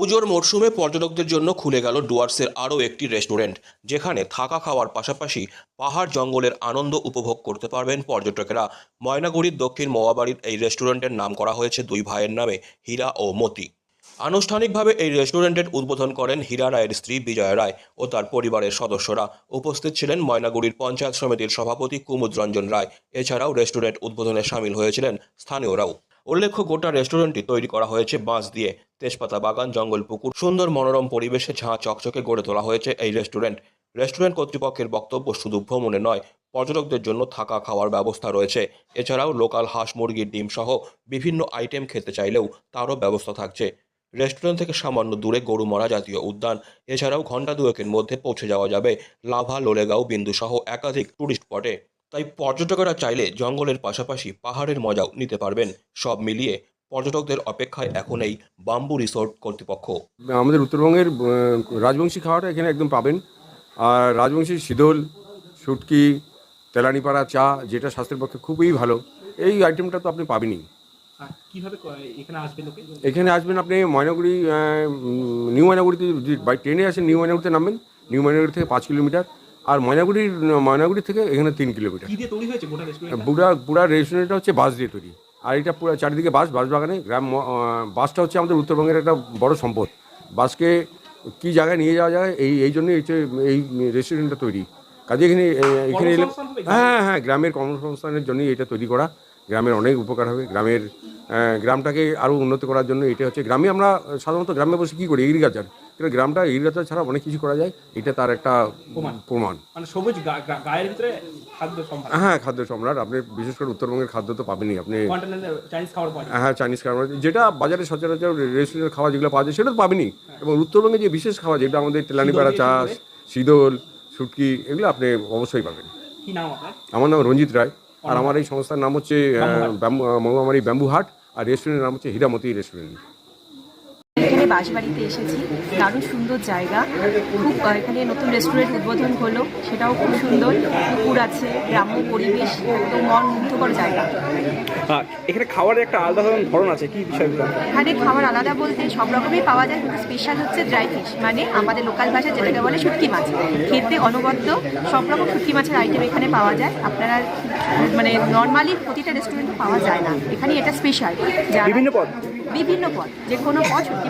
পুজোর মরশুমে পর্যটকদের জন্য খুলে গেল ডুয়ার্সের আরও একটি রেস্টুরেন্ট, যেখানে থাকা খাওয়ার পাশাপাশি পাহাড় জঙ্গলের আনন্দ উপভোগ করতে পারবেন পর্যটকেরা। ময়নাগুড়ির দক্ষিণ মোয়াবাড়ির এই রেস্টুরেন্টের নাম করা হয়েছে দুই ভাইয়ের নামে হীরা ও মতি। আনুষ্ঠানিকভাবে এই রেস্টুরেন্টের উদ্বোধন করেন হীরা রায়ের স্ত্রী বিজয়া রায় ও তার পরিবারের সদস্যরা। উপস্থিত ছিলেন ময়নাগুড়ির পঞ্চায়েত সমিতির সভাপতি কুমুদ রঞ্জন রায়। এছাড়াও রেস্টুরেন্ট উদ্বোধনে সামিল হয়েছিলেন স্থানীয়রাও। উল্লেখ্য, গোটা রেস্টুরেন্টটি তৈরি করা হয়েছে বাঁশ দিয়ে। তেজপাতা বাগান, জঙ্গল, পুকুর, সুন্দর মনোরম পরিবেশে ঝাঁ চকচকে গড়ে তোলা হয়েছে এই রেস্টুরেন্ট। রেস্টুরেন্ট কর্তৃপক্ষের বক্তব্য শুধু ভ্রমণে নয়, পর্যটকদের জন্য থাকা খাওয়ার ব্যবস্থা রয়েছে। এছাড়াও লোকাল হাঁস মুরগির ডিম সহ বিভিন্ন আইটেম খেতে চাইলেও তারও ব্যবস্থা থাকছে। রেস্টুরেন্ট থেকে সামান্য দূরে গরুমারা জাতীয় উদ্যান। এছাড়াও ঘণ্টা দুয়েকের মধ্যে পৌঁছে যাওয়া যাবে লাভা, লোলেগাঁও বিন্দু সহ একাধিক টুরিস্ট স্পটে। তাই পর্যটকেরা চাইলে জঙ্গলের পাশাপাশি পাহাড়ের মজাও নিতে পারবেন। সব মিলিয়ে পর্যটকদের অপেক্ষায় এখন এই বাম্বু রিসোর্ট কর্তৃপক্ষ। আমাদের উত্তরবঙ্গের রাজবংশী খাওয়াটা এখানে একদম পাবেন। আর রাজবংশী শীতল শুটকি তেলানিপাড়া চা যেটা স্বাস্থ্যের পক্ষে খুবই ভালো এই আইটেমটা তো আপনি পাবেনই। কীভাবে এখানে আসবে এখানে আসবেন আপনি ময়নাগুড়ি নিউ ময়নাগুড়িতে বাই ট্রেনে আসেন নিউ ময়নাগুড়িতে নামবেন। নিউ ময়নাগুড়ি থেকে পাঁচ কিলোমিটার। আর ময়নাগুড়ির ময়নাগুড়ি থেকে এখানে তিন কিলোমিটার। বুড়া বুড়া রেস্টুরেন্টটা হচ্ছে বাস দিয়ে তৈরি। আর এটা পুরো চারিদিকে বাস বাস বাগানে। গ্রাম বাসটা হচ্ছে আমাদের উত্তরবঙ্গের একটা বড় সম্পদ। বাসকে কি জায়গায় নিয়ে যাওয়া যায় এই এই জন্যই হচ্ছে এই রেস্টুরেন্টটা তৈরি। কাজে এখানে এখানে এলে হ্যাঁ হ্যাঁ গ্রামের কর্মসংস্থানের জন্যই এটা তৈরি করা। গ্রামের অনেক উপকার হবে। গ্রামের গ্রামটাকে আরও উন্নত করার জন্য এটা হচ্ছে গ্রামে আমরা সাধারণত গ্রামে বসে কী করি? এগ্রিকালচার। কিন্তু গ্রামটা এগ্রিকালচার ছাড়া অনেক কিছু করা যায়। এটা তার একটা প্রমাণ। মানে সবুজ গায়ের ভিতরে খাদ্য হ্যাঁ খাদ্য সম্রাট আপনি বিশেষ করে উত্তরবঙ্গের খাদ্য তো পাবেনই। আপনি খাবার হ্যাঁ চাইনিজ খাবার যেটা বাজারে সচরাচর রেস্টুরেন্টের খাওয়া যেগুলো পাওয়া যায় সেটা তো পাবেনই। এবং উত্তরবঙ্গে যে বিশেষ খাওয়া যেটা আমাদের তেলানিপাড়া চাষ শীতল শুটকি এগুলো আপনি অবশ্যই পাবেন। আমার নাম রঞ্জিত রায়। আর আমার এই সংস্থার নাম হচ্ছে মঙ্গলমারি ব্যাম্বু হাট আর রেস্টুরেন্টের নাম হচ্ছে হীরামতি রেস্টুরেন্ট এখানে বাঁশবাড়িতে এসেছি। দারুণ সুন্দর জায়গা। খুব এখানে নতুন রেস্টুরেন্ট উদ্বোধন হলো। সেটাও খুব সুন্দর। পুকুর আছে গ্রাম্য পরিবেশ একদম মন মুগ্ধকর জায়গা এখানে খাবারের একটা আলাদা ধরন আছে কি বিষয়গুলো এখানে খাবার আলাদা বলতে সব রকমই পাওয়া যায় কিন্তু স্পেশাল হচ্ছে ড্রাই ফিশ মানে আমাদের লোকাল ভাষায় যেটাকে বলে শুটকি মাছ। খেতে অনবদ্য সব রকম শুটকি মাছের আইটেম এখানে পাওয়া যায়। আপনারা মানে নর্মালি প্রতিটা রেস্টুরেন্টে পাওয়া যায় না। এখানে এটা স্পেশাল বিভিন্ন পদ? বিভিন্ন পদ। যে কোনো পদ শুটকি